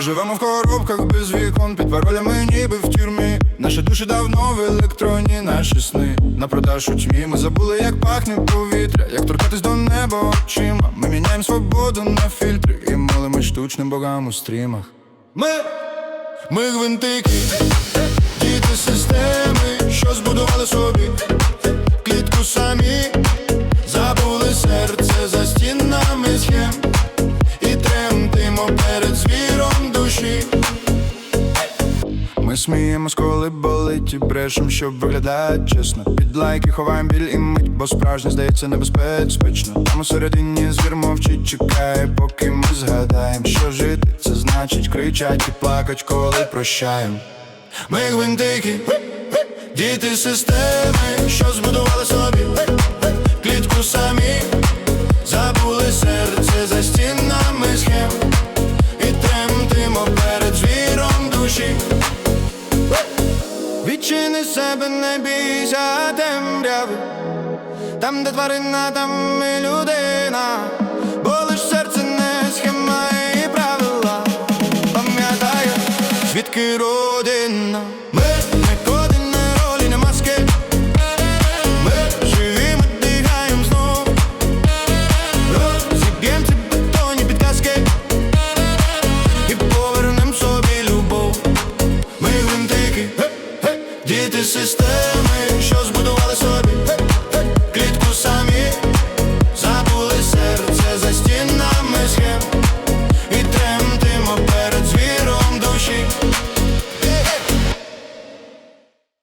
живемо в коробках без вікон, під паролями ніби в тюрмі. Наші душі давно в електроні, наші сни на продаж у тьмі. Ми забули, як пахне повітря, як торкатись до неба очима. Ми міняємо свободу на фільтри і молимо штучним богам у стрімах. Ми, ми гвинтики, діти системи, що збудували собі клітку самі, забули серце за стінами схем і тремтимо Ми сміємось, коли болить і брешем, щоб виглядати чесно. Під лайки ховаємо біль і мить, бо справжнє здається небезпечно. Там усередині звір мовчить, чекає, поки ми згадаємо, що жити це значить кричать і плакать, коли прощаємо. Ми гвинтики, діти системи, що збудували собі клітку самі, забули серце за стінами Відчини себе, не бійся темряви. Там, де тварина, там і людина. Бо лиш серце не схема і правила. Пам'ятає, звідки родина Ми обійти системи, що збудували собі.